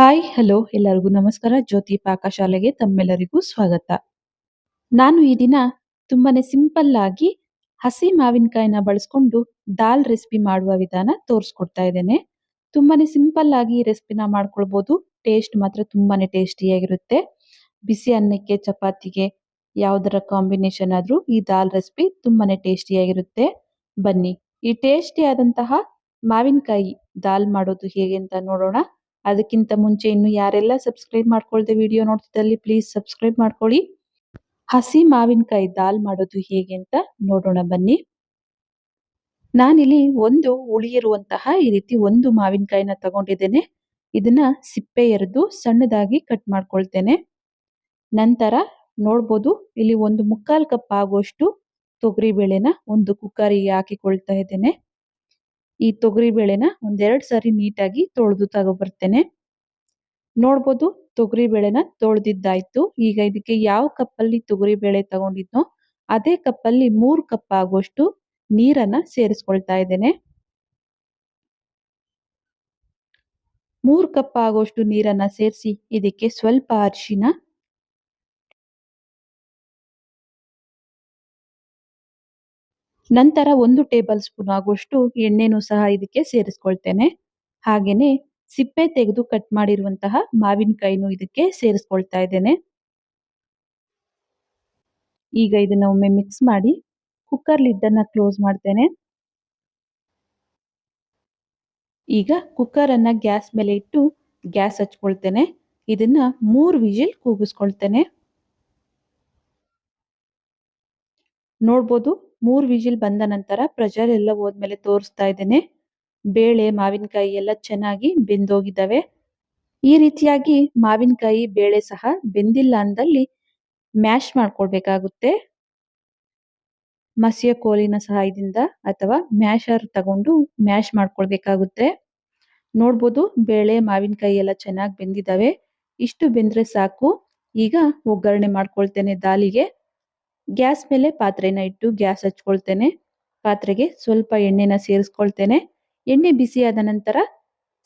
Hi hello ಎಲ್ಲರಿಗೂ ನಮಸ್ಕಾರ. ಜ್ಯೋತಿ ಪಾಕಶಾಲೆಗೆ ತಮ್ಮೆಲ್ಲರಿಗೂ ಸ್ವಾಗತ. ನಾನು ಈ ದಿನ ತುಂಬಾನೇ ಸಿಂಪಲ್ ಆಗಿ ಹಸಿ ಮಾವಿನಕಾಯಿನ ಬಳಸ್ಕೊಂಡು ದಾಲ್ ರೆಸಿಪಿ ಮಾಡುವ ವಿಧಾನ ತೋರಿಸ್ಕೊಡ್ತಾ ಇದ್ದೇನೆ. ತುಂಬಾನೇ ಸಿಂಪಲ್ ಆಗಿ ಈ ರೆಸಿಪಿನ ಮಾಡ್ಕೊಳ್ಬೋದು. ಟೇಸ್ಟ್ ಮಾತ್ರ ತುಂಬಾನೇ ಟೇಸ್ಟಿಯಾಗಿರುತ್ತೆ ಬಿಸಿ ಅನ್ನಕ್ಕೆ, ಚಪಾತಿಗೆ ಯಾವುದರ ಕಾಂಬಿನೇಷನ್ ಆದ್ರೂ ಈ ದಾಲ್ ರೆಸಿಪಿ ತುಂಬಾನೇ ಟೇಸ್ಟಿಯಾಗಿರುತ್ತೆ ಬನ್ನಿ. ಈ ಟೇಸ್ಟಿ ಆದಂತಹ ಮಾವಿನಕಾಯಿ ದಾಲ್ ಮಾಡೋದು ಹೇಗೆ ಅಂತ ನೋಡೋಣ. ಅದಕ್ಕಿಂತ ಮುಂಚೆ ಇನ್ನು ಯಾರೆಲ್ಲ ಸಬ್ಸ್ಕ್ರೈಬ್ ಮಾಡ್ಕೊಳ್ದೆ ವಿಡಿಯೋ ನೋಡ್ತಿದ್ದಲ್ಲಿ ಪ್ಲೀಸ್ ಸಬ್ಸ್ಕ್ರೈಬ್ ಮಾಡ್ಕೊಳ್ಳಿ. ಹಸಿ ಮಾವಿನಕಾಯಿ ದಾಲ್ ಮಾಡೋದು ಹೇಗೆ ಅಂತ ನೋಡೋಣ ಬನ್ನಿ. ನಾನಿಲ್ಲಿ ಒಂದು ಉಳಿಯಿರುವಂತಹ ಈ ರೀತಿ ಒಂದು ಮಾವಿನಕಾಯಿನ ತಗೊಂಡಿದ್ದೇನೆ. ಇದನ್ನ ಸಿಪ್ಪೆ ಎರೆದು ಸಣ್ಣದಾಗಿ ಕಟ್ ಮಾಡ್ಕೊಳ್ತೇನೆ. ನಂತರ ನೋಡ್ಬೋದು ಇಲ್ಲಿ ಒಂದು ಮುಕ್ಕಾಲ್ ಕಪ್ ಆಗುವಷ್ಟು ತೊಗರಿ ಬೇಳೆನ ಒಂದು ಕುಕ್ಕರಿಗೆ ಹಾಕಿಕೊಳ್ತಾ ಇದ್ದೇನೆ. ಈ ತೊಗರಿ ಬೇಳೆನ ಒಂದೆರಡು ಸಾರಿ ನೀಟಾಗಿ ತೊಳೆದು ತಗೊಬರ್ತೇನೆ. ನೋಡ್ಬೋದು ತೊಗರಿ ಬೇಳೆನ ತೊಳೆದಿದ್ದಾಯ್ತು. ಈಗ ಇದಕ್ಕೆ ಯಾವ ಕಪ್ಪಲ್ಲಿ ತೊಗರಿ ಬೇಳೆ ತಗೊಂಡಿದ್ನೋ ಅದೇ ಕಪ್ಪಲ್ಲಿ ಮೂರು ಕಪ್ ಆಗುವಷ್ಟು ನೀರನ್ನ ಸೇರಿಸ್ಕೊಳ್ತಾ ಇದ್ದೇನೆ. ಮೂರು ಕಪ್ ಆಗುವಷ್ಟು ನೀರನ್ನ ಸೇರಿಸಿ ಇದಕ್ಕೆ ಸ್ವಲ್ಪ ಅರಿಶಿನ ನಂತರ ಒಂದು ಟೇಬಲ್ ಸ್ಪೂನ್ ಆಗುವಷ್ಟು ಎಣ್ಣೆನೂ ಸಹ ಇದಕ್ಕೆ ಸೇರಿಸ್ಕೊಳ್ತೇನೆ. ಹಾಗೇನೆ ಸಿಪ್ಪೆ ತೆಗೆದು ಕಟ್ ಮಾಡಿರುವಂತಹ ಮಾವಿನಕಾಯಿನೂ ಇದಕ್ಕೆ ಸೇರಿಸ್ಕೊಳ್ತಾ ಇದ್ದೇನೆ. ಈಗ ಇದನ್ನ ಒಮ್ಮೆ ಮಿಕ್ಸ್ ಮಾಡಿ ಕುಕ್ಕರ್ ಲಿದ್ದನ್ನ ಕ್ಲೋಸ್ ಮಾಡ್ತೇನೆ. ಈಗ ಕುಕ್ಕರ್ ಅನ್ನ ಗ್ಯಾಸ್ ಮೇಲೆ ಇಟ್ಟು ಗ್ಯಾಸ್ ಹಚ್ಕೊಳ್ತೇನೆ. ಇದನ್ನ ಮೂರು ವಿಜಿಲ್ ಕೂಗಿಸ್ಕೊಳ್ತೇನೆ. ನೋಡ್ಬೋದು? ಮೂರು ವಿಜಿಲ್ ಬಂದ ನಂತರ ಪ್ರೆಷರ್ ಎಲ್ಲ ಹೋದ್ಮೇಲೆ ತೋರಿಸ್ತಾ ಇದ್ದೇನೆ. ಬೇಳೆ, ಮಾವಿನಕಾಯಿ ಎಲ್ಲ ಚೆನ್ನಾಗಿ ಬೆಂದೋಗಿದ್ದಾವೆ. ಈ ರೀತಿಯಾಗಿ ಮಾವಿನಕಾಯಿ, ಬೇಳೆ ಸಹ ಬೆಂದಿಲ್ಲ ಅಂದಲ್ಲಿ ಮ್ಯಾಶ್ ಮಾಡ್ಕೊಳ್ಬೇಕಾಗುತ್ತೆ ಮಸಿಯ ಕೋಲಿನ ಸಹಾಯದಿಂದ ಅಥವಾ ಮ್ಯಾಶರ್ ತಗೊಂಡು ಮ್ಯಾಶ್ ಮಾಡ್ಕೊಳ್ಬೇಕಾಗುತ್ತೆ. ನೋಡ್ಬೋದು ಬೇಳೆ, ಮಾವಿನಕಾಯಿ ಎಲ್ಲ ಚೆನ್ನಾಗಿ ಬೆಂದಿದ್ದಾವೆ. ಇಷ್ಟು ಬೆಂದ್ರೆ ಸಾಕು. ಈಗ ಒಗ್ಗರಣೆ ಮಾಡ್ಕೊಳ್ತೇನೆ ದಾಲಿಗೆ. ಗ್ಯಾಸ್ ಮೇಲೆ ಪಾತ್ರೆನ ಇಟ್ಟು ಗ್ಯಾಸ್ ಹಚ್ಕೊಳ್ತೇನೆ. ಪಾತ್ರೆಗೆ ಸ್ವಲ್ಪ ಎಣ್ಣೆನ ಸೇರಿಸ್ಕೊಳ್ತೇನೆ. ಎಣ್ಣೆ ಬಿಸಿಯಾದ ನಂತರ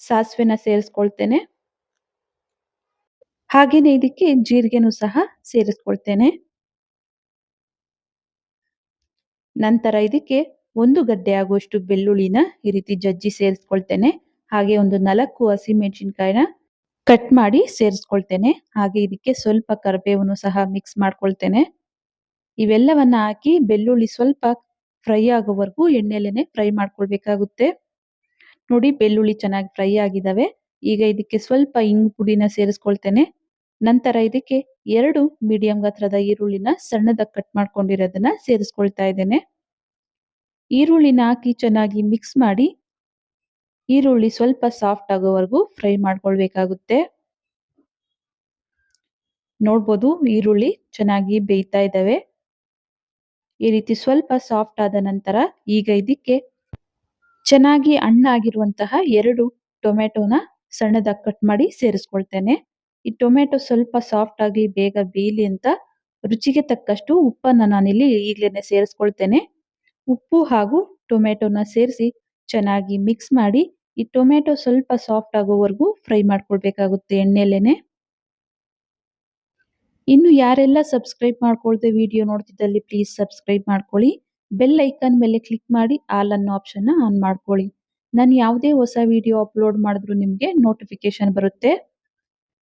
ಸಾಸಿವೆನ ಸೇರಿಸ್ಕೊಳ್ತೇನೆ. ಹಾಗೇನೆ ಇದಕ್ಕೆ ಜೀರಿಗೆನೂ ಸಹ ಸೇರಿಸ್ಕೊಳ್ತೇನೆ. ನಂತರ ಇದಕ್ಕೆ ಒಂದು ಗಡ್ಡೆ ಆಗುವಷ್ಟು ಬೆಳ್ಳುಳ್ಳಿನ ಈ ರೀತಿ ಜಜ್ಜಿ ಸೇರಿಸ್ಕೊಳ್ತೇನೆ. ಹಾಗೆ ಒಂದು ನಾಲ್ಕು ಹಸಿಮೆಣಸಿನ್ಕಾಯಿನ ಕಟ್ ಮಾಡಿ ಸೇರಿಸ್ಕೊಳ್ತೇನೆ. ಹಾಗೆ ಇದಕ್ಕೆ ಸ್ವಲ್ಪ ಕರಿಬೇವನ್ನು ಸಹ ಮಿಕ್ಸ್ ಮಾಡ್ಕೊಳ್ತೇನೆ. ಇವೆಲ್ಲವನ್ನ ಹಾಕಿ ಬೆಳ್ಳುಳ್ಳಿ ಸ್ವಲ್ಪ ಫ್ರೈ ಆಗೋವರೆಗೂ ಎಣ್ಣೆಲೆನೆ ಫ್ರೈ ಮಾಡ್ಕೊಳ್ಬೇಕಾಗುತ್ತೆ. ನೋಡಿ ಬೆಳ್ಳುಳ್ಳಿ ಚೆನ್ನಾಗಿ ಫ್ರೈ ಆಗಿದಾವೆ. ಈಗ ಇದಕ್ಕೆ ಸ್ವಲ್ಪ ಇಂಗು ಪುಡಿನ ಸೇರಿಸ್ಕೊಳ್ತೇನೆ. ನಂತರ ಇದಕ್ಕೆ ಎರಡು ಮೀಡಿಯಂ ಗಾತ್ರದ ಈರುಳ್ಳಿನ ಸಣ್ಣದಾಗಿ ಕಟ್ ಮಾಡ್ಕೊಂಡಿರೋದನ್ನ ಸೇರಿಸ್ಕೊಳ್ತಾ ಇದ್ದೇನೆ. ಈರುಳ್ಳಿನ ಹಾಕಿ ಚೆನ್ನಾಗಿ ಮಿಕ್ಸ್ ಮಾಡಿ ಈರುಳ್ಳಿ ಸ್ವಲ್ಪ ಸಾಫ್ಟ್ ಆಗೋವರೆಗೂ ಫ್ರೈ ಮಾಡ್ಕೊಳ್ಬೇಕಾಗುತ್ತೆ. ನೋಡ್ಬೋದು ಈರುಳ್ಳಿ ಚೆನ್ನಾಗಿ ಬೇಯ್ತಾ ಇದ್ದಾವೆ ಈ ರೀತಿ ಸ್ವಲ್ಪ ಸಾಫ್ಟ್ ಆದ ನಂತರ ಈಗ ಇದಕ್ಕೆ ಚೆನ್ನಾಗಿ ಹಣ್ಣಾಗಿರುವಂತಹ ಎರಡು ಟೊಮೆಟೊನ ಸಣ್ಣದಾಗಿ ಕಟ್ ಮಾಡಿ ಸೇರಿಸ್ಕೊಳ್ತೇನೆ. ಈ ಟೊಮೆಟೊ ಸ್ವಲ್ಪ ಸಾಫ್ಟ್ ಆಗಿ ಬೇಗ ಬೇಯಲಿ ಅಂತ ರುಚಿಗೆ ತಕ್ಕಷ್ಟು ಉಪ್ಪನ್ನ ನಾನಿಲ್ಲಿ ಈಗಲೇ ಸೇರಿಸ್ಕೊಳ್ತೇನೆ. ಉಪ್ಪು ಹಾಗೂ ಟೊಮೆಟೊನ ಸೇರಿಸಿ ಚೆನ್ನಾಗಿ ಮಿಕ್ಸ್ ಮಾಡಿ ಈ ಟೊಮೆಟೊ ಸ್ವಲ್ಪ ಸಾಫ್ಟ್ ಆಗೋವರೆಗೂ ಫ್ರೈ ಮಾಡ್ಕೊಳ್ಬೇಕಾಗುತ್ತೆ ಎಣ್ಣೆಲೇನೆ ಇನ್ನು ಯಾರೆಲ್ಲ ಸಬ್ಸ್ಕ್ರೈಬ್ ಮಾಡ್ಕೊಳ್ದೆ ವಿಡಿಯೋ ನೋಡ್ತಿದ್ದಲ್ಲಿ ಪ್ಲೀಸ್ ಸಬ್ಸ್ಕ್ರೈಬ್ ಮಾಡ್ಕೊಳ್ಳಿ. ಬೆಲ್ ಐಕಾನ್ ಮೇಲೆ ಕ್ಲಿಕ್ ಮಾಡಿ ಆಲ್ ಅನ್ನೋ ಆಪ್ಷನ್ ಆನ್ ಮಾಡ್ಕೊಳ್ಳಿ. ನಾನು ಯಾವುದೇ ಹೊಸ ವಿಡಿಯೋ ಅಪ್ಲೋಡ್ ಮಾಡಿದ್ರು ನಿಮಗೆ ನೋಟಿಫಿಕೇಶನ್ ಬರುತ್ತೆ.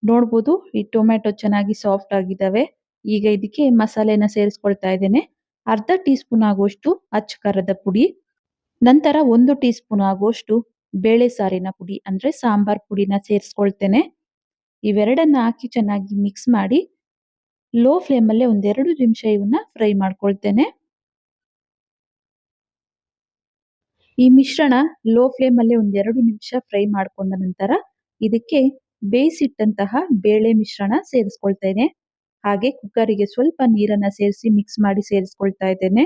ನೋಡ್ಬೋದು, ಈ ಟೊಮೆಟೊ ಚೆನ್ನಾಗಿ ಸಾಫ್ಟ್ ಆಗಿದ್ದಾವೆ. ಈಗ ಇದಕ್ಕೆ ಮಸಾಲೆನ ಸೇರಿಸ್ಕೊಳ್ತಾ ಇದ್ದೇನೆ. ಅರ್ಧ ಟೀ ಸ್ಪೂನ್ ಆಗುವಷ್ಟು ಅಚ್ಚ ಕರದ ಪುಡಿ. ನಂತರ ಒಂದು ಟೀ ಸ್ಪೂನ್ ಆಗುವಷ್ಟು ಬೇಳೆ ಸಾರಿನ ಪುಡಿ, ಅಂದ್ರೆ ಸಾಂಬಾರ್ ಪುಡಿನ ಸೇರಿಸ್ಕೊಳ್ತೇನೆ. ಇವೆರಡನ್ನ ಹಾಕಿ ಚೆನ್ನಾಗಿ ಮಿಕ್ಸ್ ಮಾಡಿ ಲೋ ಫ್ಲೇಮಲ್ಲೇ ಒಂದೆರಡು ನಿಮಿಷ ಇವನ್ನ ಫ್ರೈ ಮಾಡ್ಕೊಳ್ತೇನೆ. ಈ ಮಿಶ್ರಣ ಲೋ ಫ್ಲೇಮಲ್ಲೇ ಒಂದೆರಡು ನಿಮಿಷ ಫ್ರೈ ಮಾಡ್ಕೊಂಡ ನಂತರ ಇದಕ್ಕೆ ಬೇಯಿಸಿಟ್ಟಂತಹ ಬೇಳೆ ಮಿಶ್ರಣ ಸೇರಿಸ್ಕೊಳ್ತೇನೆ. ಹಾಗೆ ಕುಕ್ಕರಿಗೆ ಸ್ವಲ್ಪ ನೀರನ್ನ ಸೇರಿಸಿ ಮಿಕ್ಸ್ ಮಾಡಿ ಸೇರಿಸ್ಕೊಳ್ತಾ ಇದ್ದೇನೆ.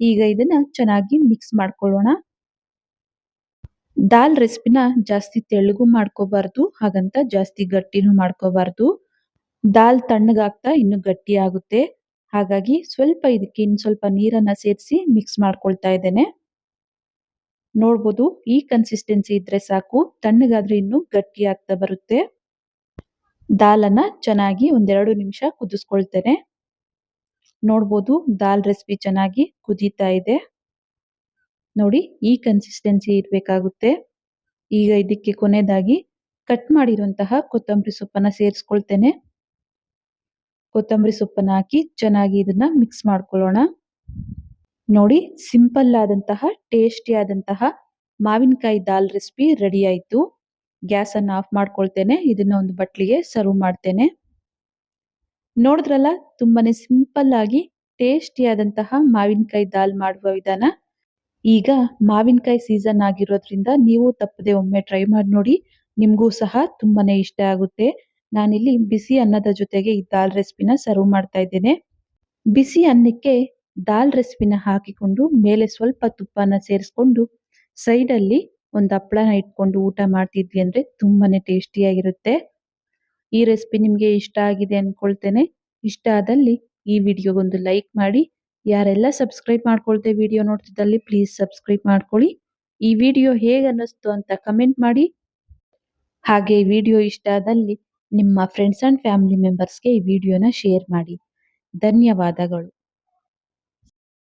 ಈಗ ಇದನ್ನ ಚೆನ್ನಾಗಿ ಮಿಕ್ಸ್ ಮಾಡ್ಕೊಳ್ಳೋಣ. ದಾಲ್ ರೆಸಿಪಿನ ಜಾಸ್ತಿ ತೆಳ್ಳಗೂ ಮಾಡ್ಕೋಬಾರ್ದು, ಹಾಗಂತ ಜಾಸ್ತಿ ಗಟ್ಟಿನೂ ಮಾಡ್ಕೋಬಾರ್ದು. ದಾಲ್ ತಣ್ಣಗಾಗ್ತಾ ಇನ್ನು ಗಟ್ಟಿ ಆಗುತ್ತೆ ಹಾಗಾಗಿ ಸ್ವಲ್ಪ ಇದಕ್ಕೆ ಇನ್ನು ಸ್ವಲ್ಪ ನೀರನ್ನ ಸೇರಿಸಿ ಮಿಕ್ಸ್ ಮಾಡ್ಕೊಳ್ತಾ ಇದ್ದೇನೆ. ನೋಡ್ಬೋದು ಈ ಕನ್ಸಿಸ್ಟೆನ್ಸಿ ಇದ್ರೆ ಸಾಕು. ತಣ್ಣಗಾದ್ರೆ ಇನ್ನು ಗಟ್ಟಿ ಆಗ್ತಾ ಬರುತ್ತೆ. ದಾಲನ್ನ ಚೆನ್ನಾಗಿ ಒಂದೆರಡು ನಿಮಿಷ ಕುದಿಸ್ಕೊಳ್ತೇನೆ. ನೋಡ್ಬೋದು ದಾಲ್ ರೆಸಿಪಿ ಚೆನ್ನಾಗಿ ಕುದೀತಾ ಇದೆ. ನೋಡಿ ಈ ಕನ್ಸಿಸ್ಟೆನ್ಸಿ ಇರಬೇಕಾಗುತ್ತೆ. ಈಗ ಇದಕ್ಕೆ ಕೊನೆಯದಾಗಿ ಕಟ್ ಮಾಡಿರುವಂತಹ ಕೊತ್ತಂಬರಿ ಸೊಪ್ಪನ್ನ ಸೇರಿಸ್ಕೊಳ್ತೇನೆ. ಕೊತ್ತಂಬರಿ ಸೊಪ್ಪನ್ನ ಹಾಕಿ ಚೆನ್ನಾಗಿ ಇದನ್ನ ಮಿಕ್ಸ್ ಮಾಡ್ಕೊಳ್ಳೋಣ. ನೋಡಿ ಸಿಂಪಲ್ ಆದಂತಹ ಟೇಸ್ಟಿ ಆದಂತಹ ಮಾವಿನಕಾಯಿ ದಾಲ್ ರೆಸಿಪಿ ರೆಡಿ ಆಯ್ತು. ಗ್ಯಾಸ್ ಅನ್ನು ಆಫ್ ಮಾಡ್ಕೊಳ್ತೇನೆ, ಇದನ್ನ ಒಂದು ಬಟ್ಲಿಗೆ ಸರ್ವ್ ಮಾಡ್ತೇನೆ. ನೋಡಿದ್ರಲ್ಲ, ತುಂಬಾನೇ ಸಿಂಪಲ್ ಆಗಿ ಟೇಸ್ಟಿ ಆದಂತಹ ಮಾವಿನಕಾಯಿ ದಾಲ್ ಮಾಡುವ ವಿಧಾನ. ಈಗ ಮಾವಿನಕಾಯಿ ಸೀಸನ್ ಆಗಿರೋದ್ರಿಂದ ನೀವು ತಪ್ಪದೆ ಒಮ್ಮೆ ಟ್ರೈ ಮಾಡಿ ನೋಡಿ, ನಿಮಗೂ ಸಹ ತುಂಬಾನೇ ಇಷ್ಟ ಆಗುತ್ತೆ. ನಾನಿಲ್ಲಿ ಬಿಸಿ ಅನ್ನದ ಜೊತೆಗೆ ಈ ದಾಲ್ ರೆಸಿಪಿನ ಸರ್ವ್ ಮಾಡ್ತಾ ಇದ್ದೇನೆ. ಬಿಸಿ ಅನ್ನಕ್ಕೆ ದಾಲ್ ರೆಸಿಪಿನ ಹಾಕಿಕೊಂಡು ಮೇಲೆ ಸ್ವಲ್ಪ ತುಪ್ಪನ ಸೇರಿಸ್ಕೊಂಡು ಸೈಡ್ ಅಲ್ಲಿ ಒಂದು ಹಪ್ಪಳನ ಇಟ್ಕೊಂಡು ಊಟ ಮಾಡ್ತಿದ್ವಿ ಅಂದ್ರೆ ತುಂಬಾನೇ ಟೇಸ್ಟಿಯಾಗಿರುತ್ತೆ ಈ ರೆಸಿಪಿ ನಿಮ್ಗೆ ಇಷ್ಟ ಆಗಿದೆ ಅಂದ್ಕೊಳ್ತೇನೆ ಇಷ್ಟ ಆದಲ್ಲಿ ಈ ವಿಡಿಯೋಗೊಂದು ಲೈಕ್ ಮಾಡಿ. ಯಾರೆಲ್ಲ ಸಬ್ಸ್ಕ್ರೈಬ್ ಮಾಡ್ಕೊಳ್ತೆ ವಿಡಿಯೋ ನೋಡ್ತಿದ್ದಲ್ಲಿ ಪ್ಲೀಸ್ ಸಬ್ಸ್ಕ್ರೈಬ್ ಮಾಡ್ಕೊಳ್ಳಿ. ಈ ವಿಡಿಯೋ ಹೇಗೆ ಅನ್ನಿಸ್ತು ಅಂತ ಕಮೆಂಟ್ ಮಾಡಿ. ಹಾಗೆ ವಿಡಿಯೋ ಇಷ್ಟ ಆದಲ್ಲಿ ನಿಮ್ಮ ಫ್ರೆಂಡ್ಸ್ ಅಂಡ್ ಫ್ಯಾಮಿಲಿ ಮೆಂಬರ್ಸ್ಗೆ ಈ ವಿಡಿಯೋನ ಶೇರ್ ಮಾಡಿ. ಧನ್ಯವಾದಗಳು.